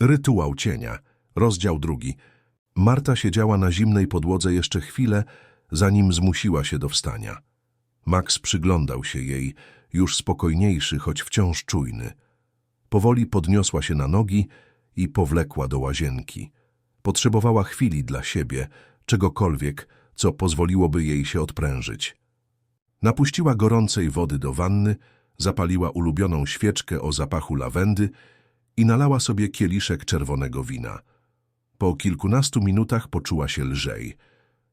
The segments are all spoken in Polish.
Rytuał cienia. Rozdział drugi. Marta siedziała na zimnej podłodze jeszcze chwilę, zanim zmusiła się do wstania. Max przyglądał się jej, już spokojniejszy, choć wciąż czujny. Powoli podniosła się na nogi i powlekła do łazienki. Potrzebowała chwili dla siebie, czegokolwiek, co pozwoliłoby jej się odprężyć. Napuściła gorącej wody do wanny, zapaliła ulubioną świeczkę o zapachu lawendy i nalała sobie kieliszek czerwonego wina. Po kilkunastu minutach poczuła się lżej.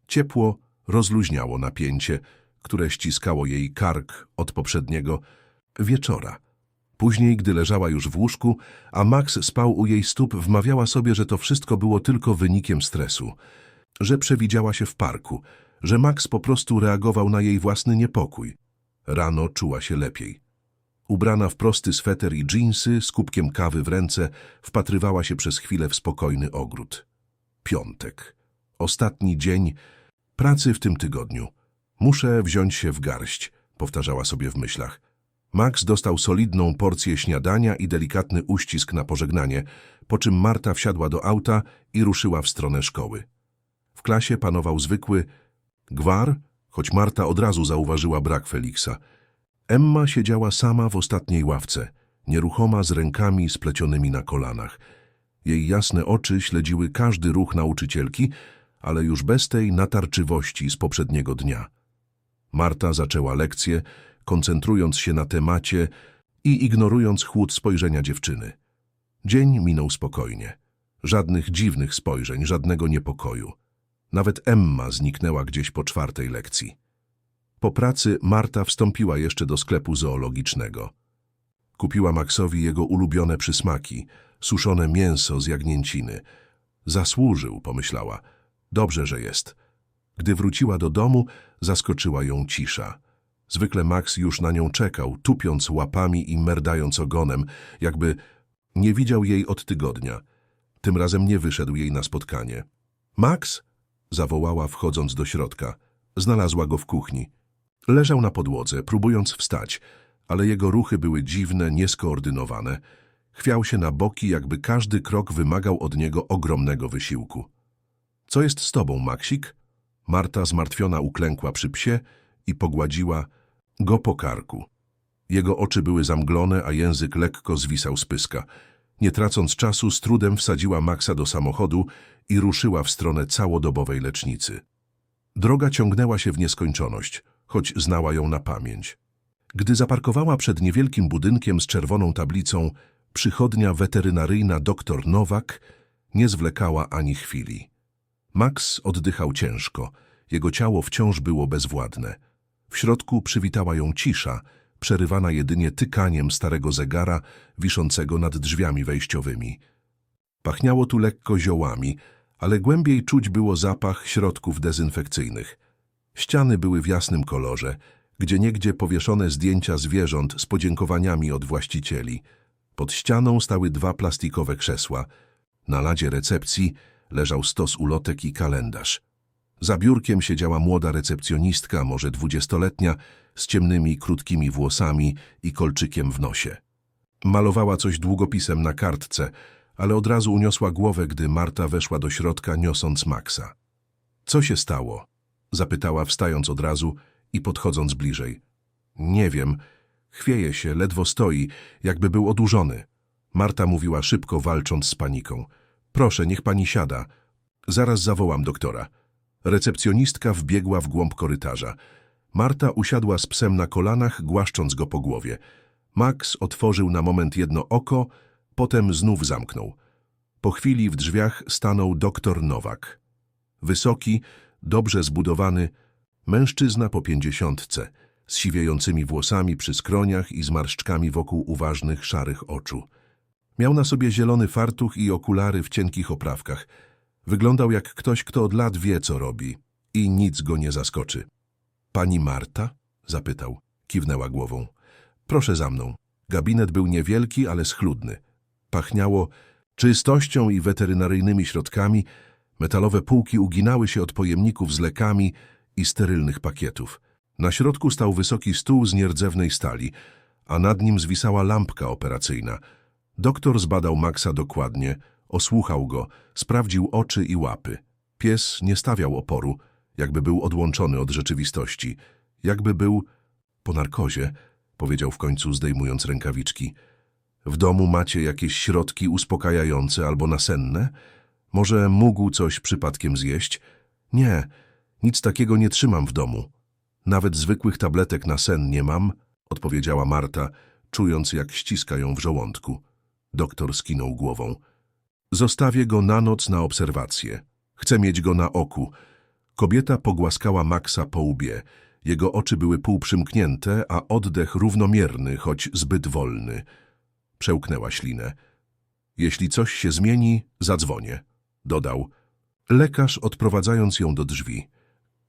Ciepło rozluźniało napięcie, które ściskało jej kark od poprzedniego wieczora. Później, gdy leżała już w łóżku, a Max spał u jej stóp, wmawiała sobie, że to wszystko było tylko wynikiem stresu, że przewidziała się w parku, że Max po prostu reagował na jej własny niepokój. Rano czuła się lepiej. Ubrana w prosty sweter i dżinsy, z kubkiem kawy w ręce, wpatrywała się przez chwilę w spokojny ogród. Piątek. Ostatni dzień pracy w tym tygodniu. Muszę wziąć się w garść, powtarzała sobie w myślach. Max dostał solidną porcję śniadania i delikatny uścisk na pożegnanie, po czym Marta wsiadła do auta i ruszyła w stronę szkoły. W klasie panował zwykły gwar, choć Marta od razu zauważyła brak Feliksa. Emma siedziała sama w ostatniej ławce, nieruchoma z rękami splecionymi na kolanach. Jej jasne oczy śledziły każdy ruch nauczycielki, ale już bez tej natarczywości z poprzedniego dnia. Marta zaczęła lekcję, koncentrując się na temacie i ignorując chłód spojrzenia dziewczyny. Dzień minął spokojnie. Żadnych dziwnych spojrzeń, żadnego niepokoju. Nawet Emma zniknęła gdzieś po czwartej lekcji. Po pracy Marta wstąpiła jeszcze do sklepu zoologicznego. Kupiła Maxowi jego ulubione przysmaki, suszone mięso z jagnięciny. Zasłużył, pomyślała. Dobrze, że jest. Gdy wróciła do domu, zaskoczyła ją cisza. Zwykle Max już na nią czekał, tupiąc łapami i merdając ogonem, jakby nie widział jej od tygodnia. Tym razem nie wyszedł jej na spotkanie. Max? zawołała, wchodząc do środka. Znalazła go w kuchni. Leżał na podłodze, próbując wstać, ale jego ruchy były dziwne, nieskoordynowane. Chwiał się na boki, jakby każdy krok wymagał od niego ogromnego wysiłku. Co jest z tobą, Maksik? Marta zmartwiona uklękła przy psie i pogładziła go po karku. Jego oczy były zamglone, a język lekko zwisał z pyska. Nie tracąc czasu, z trudem wsadziła Maxa do samochodu i ruszyła w stronę całodobowej lecznicy. Droga ciągnęła się w nieskończoność, choć znała ją na pamięć. Gdy zaparkowała przed niewielkim budynkiem z czerwoną tablicą przychodnia weterynaryjna dr Nowak, nie zwlekała ani chwili. Max oddychał ciężko, jego ciało wciąż było bezwładne. W środku przywitała ją cisza, przerywana jedynie tykaniem starego zegara wiszącego nad drzwiami wejściowymi. Pachniało tu lekko ziołami, ale głębiej czuć było zapach środków dezynfekcyjnych. Ściany były w jasnym kolorze, gdzie niegdzie powieszone zdjęcia zwierząt z podziękowaniami od właścicieli. Pod ścianą stały dwa plastikowe krzesła. Na ladzie recepcji leżał stos ulotek i kalendarz. Za biurkiem siedziała młoda recepcjonistka, może dwudziestoletnia, z ciemnymi, krótkimi włosami i kolczykiem w nosie. Malowała coś długopisem na kartce, ale od razu uniosła głowę, gdy Marta weszła do środka, niosąc Maxa. Co się stało? Zapytała, wstając od razu i podchodząc bliżej. Nie wiem. Chwieje się, ledwo stoi, jakby był odurzony. Marta mówiła szybko, walcząc z paniką. Proszę, niech pani siada. Zaraz zawołam doktora. Recepcjonistka wbiegła w głąb korytarza. Marta usiadła z psem na kolanach, głaszcząc go po głowie. Max otworzył na moment jedno oko, potem znów zamknął. Po chwili w drzwiach stanął doktor Nowak. Wysoki, dobrze zbudowany, mężczyzna po pięćdziesiątce, z siwiejącymi włosami przy skroniach i zmarszczkami wokół uważnych, szarych oczu. Miał na sobie zielony fartuch i okulary w cienkich oprawkach. Wyglądał jak ktoś, kto od lat wie, co robi i nic go nie zaskoczy. Pani Marta? zapytał. Kiwnęła głową. Proszę za mną. Gabinet był niewielki, ale schludny. Pachniało czystością i weterynaryjnymi środkami. Metalowe półki uginały się od pojemników z lekami i sterylnych pakietów. Na środku stał wysoki stół z nierdzewnej stali, a nad nim zwisała lampka operacyjna. Doktor zbadał Maxa dokładnie, Osłuchał go, sprawdził oczy i łapy. Pies nie stawiał oporu, jakby był odłączony od rzeczywistości. Jakby był po narkozie, powiedział w końcu zdejmując rękawiczki. W domu macie jakieś środki uspokajające albo nasenne? Może mógł coś przypadkiem zjeść? Nie, nic takiego nie trzymam w domu. Nawet zwykłych tabletek na sen nie mam, odpowiedziała Marta, czując jak ściska ją w żołądku. Doktor skinął głową. Zostawię go na noc na obserwację. Chcę mieć go na oku. Kobieta pogłaskała Maxa po łbie. Jego oczy były półprzymknięte, a oddech równomierny, choć zbyt wolny. Przełknęła ślinę. Jeśli coś się zmieni, zadzwonię, dodał. Lekarz odprowadzając ją do drzwi.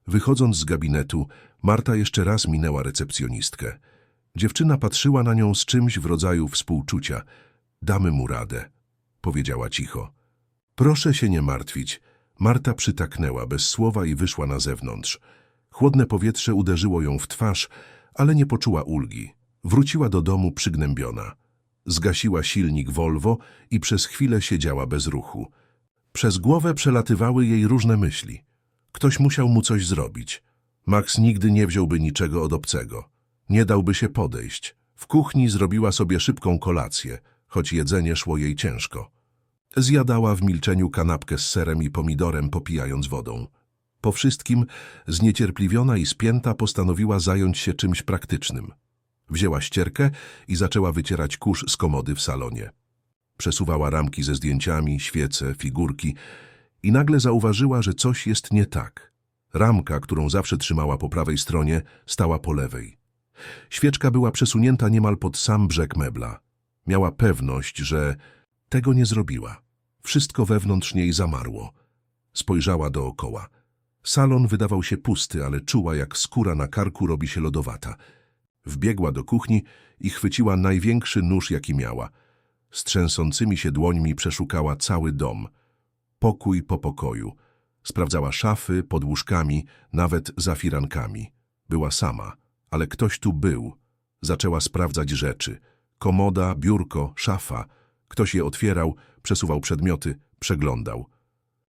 Wychodząc z gabinetu, Marta jeszcze raz minęła recepcjonistkę. Dziewczyna patrzyła na nią z czymś w rodzaju współczucia. Damy mu radę, powiedziała cicho. Proszę się nie martwić. Marta przytaknęła bez słowa i wyszła na zewnątrz. Chłodne powietrze uderzyło ją w twarz, ale nie poczuła ulgi. Wróciła do domu przygnębiona. Zgasiła silnik Volvo i przez chwilę siedziała bez ruchu. Przez głowę przelatywały jej różne myśli. Ktoś musiał mu coś zrobić. Max nigdy nie wziąłby niczego od obcego. Nie dałby się podejść. W kuchni zrobiła sobie szybką kolację, choć jedzenie szło jej ciężko. Zjadała w milczeniu kanapkę z serem i pomidorem, popijając wodą. Po wszystkim, zniecierpliwiona i spięta, postanowiła zająć się czymś praktycznym. Wzięła ścierkę i zaczęła wycierać kurz z komody w salonie. Przesuwała ramki ze zdjęciami, świece, figurki i nagle zauważyła, że coś jest nie tak. Ramka, którą zawsze trzymała po prawej stronie, stała po lewej. Świeczka była przesunięta niemal pod sam brzeg mebla. Miała pewność, że tego nie zrobiła. Wszystko wewnątrz niej zamarło. Spojrzała dookoła. Salon wydawał się pusty, ale czuła, jak skóra na karku robi się lodowata. Wbiegła do kuchni i chwyciła największy nóż, jaki miała. Z trzęsącymi się dłońmi przeszukała cały dom. Pokój po pokoju. Sprawdzała szafy, pod łóżkami, nawet za firankami. Była sama, ale ktoś tu był. Zaczęła sprawdzać rzeczy. Komoda, biurko, szafa. Ktoś je otwierał, przesuwał przedmioty, przeglądał.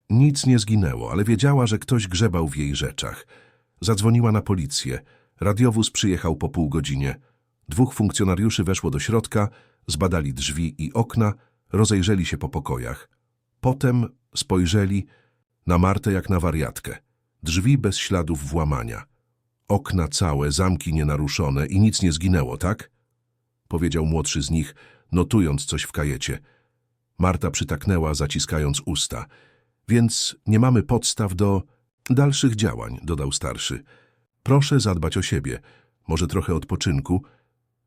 Nic nie zginęło, ale wiedziała, że ktoś grzebał w jej rzeczach. Zadzwoniła na policję. Radiowóz przyjechał po pół godzinie. Dwóch funkcjonariuszy weszło do środka, zbadali drzwi i okna, rozejrzeli się po pokojach. Potem spojrzeli na Martę jak na wariatkę. Drzwi bez śladów włamania. Okna całe, zamki nienaruszone i nic nie zginęło, tak? Powiedział młodszy z nich, notując coś w kajecie. Marta przytaknęła, zaciskając usta. Więc nie mamy podstaw do dalszych działań, dodał starszy. Proszę zadbać o siebie, może trochę odpoczynku.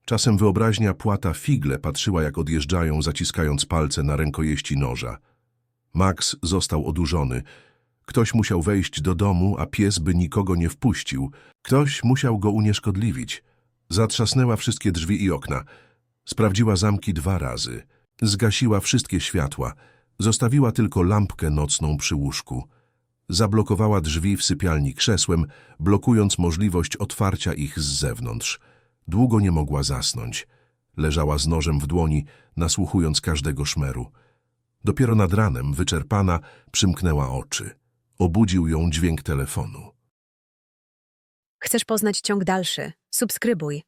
Czasem wyobraźnia płata figle patrzyła, jak odjeżdżają, zaciskając palce na rękojeści noża. Max został odurzony. Ktoś musiał wejść do domu, a pies by nikogo nie wpuścił. Ktoś musiał go unieszkodliwić. Zatrzasnęła wszystkie drzwi i okna. Sprawdziła zamki dwa razy. Zgasiła wszystkie światła. Zostawiła tylko lampkę nocną przy łóżku. Zablokowała drzwi w sypialni krzesłem, blokując możliwość otwarcia ich z zewnątrz. Długo nie mogła zasnąć. Leżała z nożem w dłoni, nasłuchując każdego szmeru. Dopiero nad ranem, wyczerpana, przymknęła oczy. Obudził ją dźwięk telefonu. Chcesz poznać ciąg dalszy? Subskrybuj.